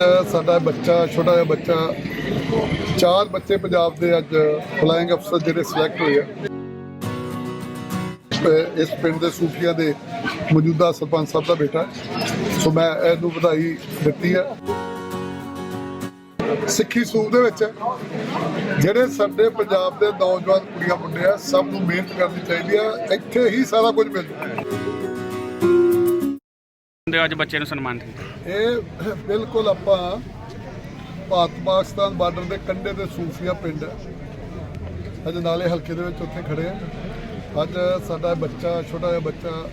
ਸਾਡਾ ਬੱਚਾ, ਛੋਟਾ ਜਿਹਾ ਬੱਚਾ, ਚਾਰ ਬੱਚੇ ਪੰਜਾਬ ਦੇ ਅੱਜ ਫਲਾਈਂਗ ਅਫਸਰ ਜਿਹੜੇ ਸਿਲੈਕਟ ਹੋਏ ਆ। ਇਸ ਪਿੰਡ ਦੇ ਸੂਫੀਆ ਦੇ ਮੌਜੂਦਾ ਸਰਪੰਚ ਸਾਹਿਬ ਦਾ ਬੇਟਾ ਸੋ ਮੈਂ ਇਹਨੂੰ ਵਧਾਈ ਦਿੱਤੀ ਹੈ। ਸਿੱਖੀ ਸੂਬ ਦੇ ਵਿੱਚ ਜਿਹੜੇ ਸਾਡੇ ਪੰਜਾਬ ਦੇ ਨੌਜਵਾਨ ਕੁੜੀਆਂ, ਮੁੰਡੇ ਆ, ਸਭ ਨੂੰ ਮਿਹਨਤ ਕਰਨੀ ਚਾਹੀਦੀ ਆ ਇੱਥੇ ਹੀ ਸਾਰਾ ਕੁਝ ਮਿਲ ਜੂ। ਦੇ ਅੱਜ ਬੱਚੇ ਨੂੰ ਸਨਮਾਨਿਤ ਕੀਤਾ। ਇਹ ਬਿਲਕੁਲ ਆਪਾਂ ਭਾਰਤ ਪਾਕਿਸਤਾਨ ਬਾਰਡਰ ਦੇ ਕੰਢੇ ਤੇ ਸੂਫੀਆ ਪਿੰਡ ਹੈ। ਅੱਜ ਨਾਲੇ ਹਲਕੇ ਦੇ ਵਿੱਚ ਉੱਥੇ ਖੜੇ ਆ ਅੱਜ ਸਾਡਾ ਬੱਚਾ, ਛੋਟਾ ਜਿਹਾ ਬੱਚਾ,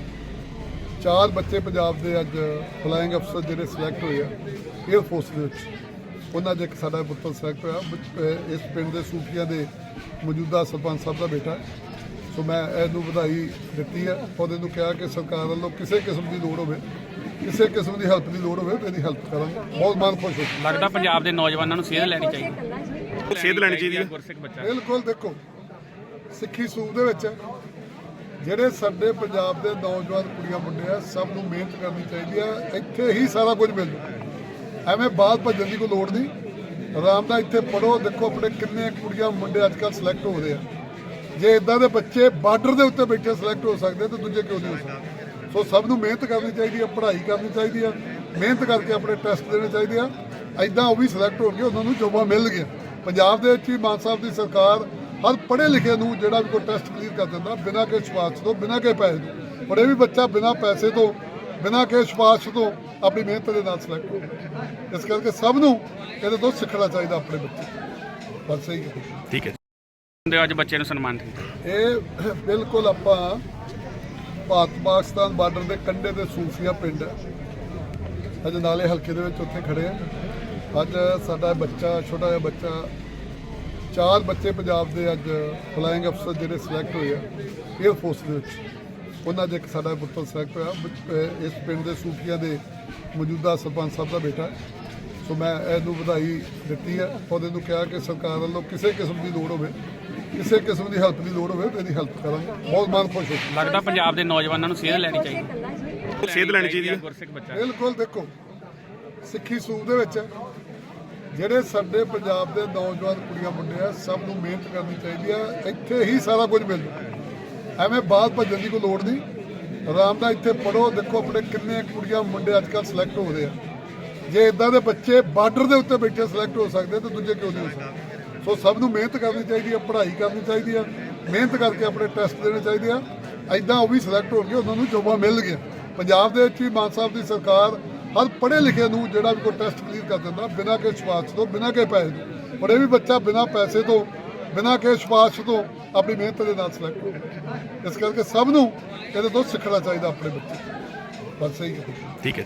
ਚਾਰ ਬੱਚੇ ਪੰਜਾਬ ਦੇ ਅੱਜ ਫਲਾਇੰਗ ਅਫਸਰ ਜਿਹੜੇ ਸਿਲੈਕਟ ਹੋਏ ਆ 에ਅਰ ਫੋਰਸ ਦੇ ਵਿੱਚ। ਉਹਨਾਂ 'ਚ ਇੱਕ ਸਾਡਾ ਪੁੱਤਰ ਸਿਲੈਕਟ ਹੋਇਆ। ਬ- ਇਸ ਪਿੰਡ ਦੇ ਸੂਫੀਆ ਦੇ ਮੌਜੂਦਾ ਸਰਪੰਚ ਸਾਹਿਬ ਦਾ ਬੇਟਾ ਹੈ। ਸੋ ਮੈਂ ਇਹਨੂੰ ਵਧਾਈ ਦਿੱਤੀ ਹੈ। ਉਹਦੇ ਨੂੰ ਕਿਹਾ ਕਿ ਸਰਕਾਰ ਵੱਲੋਂ ਕਿਸੇ ਕਿਸਮ ਦੀ ਲੋੜ ਹੋਵੇ ਕਿਸੇ ਕਿਸਮ ਦੀ ਹੈਲਪ ਦੀ ਲੋੜ ਹੋਵੇ ਤੇ ਇਹਦੀ ਹੈਲਪ ਕਰਾਂਗੇ। ਬਹੁਤ ਮਨ ਖੁਸ਼ ਹੋ ਲੱਗਦਾ ਪੰਜਾਬ ਦੇ ਨੌਜਵਾਨਾਂ ਨੂੰ ਸੇਧ ਲੈਣੀ ਚਾਹੀਦੀ। ਸੇਧ ਲੈਣੀ ਚਾਹੀਦੀ ਹੈ। ਗੁਰਸਿੱਖ ਬੱਚਾ। ਬਿਲਕੁਲ ਦੇਖੋ ਸਿੱਖੀ ਸੂਬ ਦੇ ਵਿੱਚ ਜਿਹੜੇ ਸਾਡੇ ਪੰਜਾਬ ਦੇ ਨੌਜਵਾਨ ਕੁੜੀਆਂ ਮੁੰਡੇ ਆ ਸਭ ਨੂੰ ਮਿਹਨਤ ਕਰਨੀ ਚਾਹੀਦੀ ਆ ਇੱਥੇ ਹੀ ਸਾਰਾ ਕੁਝ ਮਿਲ ਜੂ ਐਵੇਂ ਬਾਹਰ ਭੱਜਣ ਦੀ ਕੋਈ ਲੋੜ ਨਹੀਂ। ਆਰਾਮ ਨਾਲ ਇੱਥੇ ਪੜੋ ਦੇਖੋ ਆਪਣੇ ਕਿੰਨੇ ਕੁੜੀਆਂ ਮੁੰਡੇ ਅੱਜ ਕੱਲ੍ਹ ਸਿਲੈਕਟ ਹੋ ਰਹੇ ਆ। ਜੇ ਇਦਾਂ ਦੇ ਬੱਚੇ ਬਾਰਡਰ ਦੇ ਉੱਤੇ ਬੈਠੇ ਸਿਲੈਕਟ ਹੋ ਸਕਦੇ ਤਾਂ ਦੂਜੇ ਕਿਉਂ ਨਹੀਂ ਹੋ ਸਕਦੇ? ਸੋ ਸਭ ਨੂੰ ਮਿਹਨਤ ਕਰਨੀ ਚਾਹੀਦੀ ਆ ਪੜ੍ਹਾਈ ਕਰਨੀ ਚਾਹੀਦੀ ਆ ਮਿਹਨਤ ਕਰਕੇ ਆਪਣੇ ਟੈਸਟ ਦੇਣੇ ਚਾਹੀਦੇ ਆ। ਐਦਾਂ ਉਹ ਵੀ ਸਿਲੈਕਟ ਹੋਣਗੇ ਉਹਨਾਂ ਨੂੰ ਜੋਬਾਂ ਮਿਲ ਗਈਆਂ। ਪੰਜਾਬ ਦੇ ਵਿੱਚ ਵੀ ਮਾਨ ਸਾਹਿਬ ਦੀ ਸਰਕਾਰ ਹਰ ਪੜ੍ਹੇ ਲਿਖੇ ਨੂੰ ਜਿਹੜਾ ਵੀ ਕੋਈ ਟੈਸਟ ਕਲੀਅਰ ਕਰ ਦਿੰਦਾ ਬਿਨਾਂ ਕਿਸੇ ਸਿਫਾਰਿਸ਼ ਤੋਂ ਬਿਨਾਂ ਕਿਸੇ ਪੈਸੇ ਤੋਂ। ਪਰ ਇਹ ਵੀ ਬੱਚਾ ਬਿਨਾਂ ਪੈਸੇ ਤੋਂ ਬਿਨਾਂ ਕਿਸੇ ਸਿਫਾਰਿਸ਼ ਤੋਂ ਆਪਣੀ ਮਿਹਨਤ ਦੇ ਨਾਲ ਸਿਲੈਕਟ ਹੋ ਇਸ ਕਰਕੇ ਸਭ ਨੂੰ ਇਹਦੇ ਤੋਂ ਸਿੱਖਣਾ ਚਾਹੀਦਾ ਆਪਣੇ ਬੱਚੇ। ਬਸ ਸਹੀ ਹੈ। ਠੀਕ ਹੈ। ਦੇ ਅੱਜ ਬੱਚੇ ਨੂੰ ਸਨਮਾਨਿਤ ਕੀਤਾ ਇਹ ਬਿਲਕੁਲ ਆਪਾਂ ਭਾਰਤ ਪਾਕਿਸਤਾਨ ਬਾਰਡਰ ਦੇ ਕੰਢੇ ਤੇ ਸੂਫੀਆ ਪਿੰਡ ਅੱਜ ਨਾਲੇ ਹਲਕੇ ਦੇ ਵਿੱਚ ਉੱਥੇ ਖੜੇ ਆ ਅੱਜ ਸਾਡਾ ਬੱਚਾ, ਛੋਟਾ ਜਿਹਾ ਬੱਚਾ, ਚਾਰ ਬੱਚੇ ਪੰਜਾਬ ਦੇ ਅੱਜ ਫਲਾਈਂਗ ਅਫਸਰ ਜਿਹੜੇ ਸਿਲੈਕਟ ਹੋਏ ਆ 에ਅਰ ਫੋਰਸ ਦੇ ਵਿੱਚ। ਉਹਨਾਂ 'ਚ ਇੱਕ ਸਾਡਾ ਪੁੱਤਰ ਸਿਲੈਕਟ ਹੋਇਆ। ਇਸ ਪਿੰਡ ਦੇ ਸੂਫੀਆ ਦੇ ਮੌਜੂਦਾ ਸਰਪੰਚ ਸਾਹਿਬ ਦਾ ਬੇਟਾ ਸੋ ਮੈਂ ਇਹਨੂੰ ਵਧਾਈ ਦਿੱਤੀ ਹੈ। ਉਹਦੇ ਨੂੰ ਕਿਹਾ ਕਿ ਸਰਕਾਰ ਵੱਲੋਂ ਕਿਸੇ ਕਿਸਮ ਦੀ ਲੋੜ ਹੋਵੇ ਕਿਸੇ ਕਿਸਮ ਦੀ ਹੈਲਪ ਦੀ ਲੋੜ ਹੋਵੇ ਤੇ ਇਹਦੀ ਹੈਲਪ ਕਰਾਂਗੇ। ਬਹੁਤ ਮਨ ਖੁਸ਼ ਹੋ ਲੱਗਦਾ ਪੰਜਾਬ ਦੇ ਨੌਜਵਾਨਾਂ ਨੂੰ ਸੇਧ ਲੈਣੀ ਚਾਹੀਦੀ। ਸੇਧ ਲੈਣੀ ਚਾਹੀਦੀ ਹੈ। ਗੁਰਸਿੱਖ ਬੱਚਾ। ਬਿਲਕੁਲ ਦੇਖੋ ਸਿੱਖੀ ਸੂਬ ਦੇ ਵਿੱਚ ਜਿਹੜੇ ਸਾਡੇ ਪੰਜਾਬ ਦੇ ਨੌਜਵਾਨ ਕੁੜੀਆਂ ਮੁੰਡੇ ਆ ਸਭ ਨੂੰ ਮਿਹਨਤ ਕਰਨੀ ਚਾਹੀਦੀ ਆ। ਇੱਥੇ ਹੀ ਸਾਰਾ ਕੁਝ ਮਿਲ ਜੂ। ਐਵੇਂ ਬਾਹਰ ਭੱਜਣ ਦੀ ਕੋਈ ਲੋੜ ਨਹੀਂ। ਆਰਾਮ ਨਾਲ ਇੱਥੇ ਪੜੋ ਦੇਖੋ ਆਪਣੇ ਕਿੰਨੇ ਕੁੜੀਆਂ ਮੁੰਡੇ ਅੱਜ ਕੱਲ੍ਹ ਸਿਲੈਕਟ ਹੋ ਰਹੇ ਆ। ਜੇ ਇਦਾਂ ਦੇ ਬੱਚੇ ਬਾਰਡਰ ਦੇ ਉੱਤੇ ਬੈਠੇ ਸਿਲੈਕਟ ਹੋ ਸਕਦੇ ਤਾਂ ਦੂਜੇ ਕਿਉਂ ਨਹੀਂ ਹੋ ਸਕਦੇ? ਸੋ ਸਭ ਨੂੰ ਮਿਹਨਤ ਕਰਨੀ ਚਾਹੀਦੀ ਹੈ ਪੜ੍ਹਾਈ ਕਰਨੀ ਚਾਹੀਦੀ ਹੈ ਮਿਹਨਤ ਕਰਕੇ ਆਪਣੇ ਟੈਸਟ ਦੇਣੇ ਚਾਹੀਦੇ ਆ। ਐਦਾਂ ਉਹ ਵੀ ਸਿਲੈਕਟ ਹੋਣਗੇ ਉਹਨਾਂ ਨੂੰ ਜੋਬਾਂ ਮਿਲ ਗਈਆਂ। ਪੰਜਾਬ ਦੇ ਵਿੱਚ ਵੀ ਮਾਨ ਸਾਹਿਬ ਦੀ ਸਰਕਾਰ ਹਰ ਪੜ੍ਹੇ ਲਿਖੇ ਨੂੰ ਜਿਹੜਾ ਵੀ ਕੋਈ ਟੈਸਟ ਕਲੀਅਰ ਕਰ ਦਿੰਦਾ, ਬਿਨਾਂ ਕਿਸੇ ਸਿਫਾਰਿਸ਼ ਤੋਂ, ਬਿਨਾਂ ਕਿਸੇ ਪੈਸੇ ਤੋਂ। ਪਰ ਇਹ ਵੀ ਬੱਚਾ ਬਿਨਾਂ ਪੈਸੇ ਤੋਂ, ਬਿਨਾਂ ਕਿਸੇ ਸਿਫਾਰਿਸ਼ ਤੋਂ ਆਪਣੀ ਮਿਹਨਤ ਦੇ ਨਾਲ ਸਿਲੈਕਟ ਹੋ ਗਿਆ। ਇਸ ਕਰਕੇ ਸਭ ਨੂੰ ਇਹਦੇ ਤੋਂ ਸਿੱਖਣਾ ਚਾਹੀਦਾ ਆਪਣੇ ਬੱਚੇ ਬਸ ਸਹੀ ਠੀਕ ਹੈ।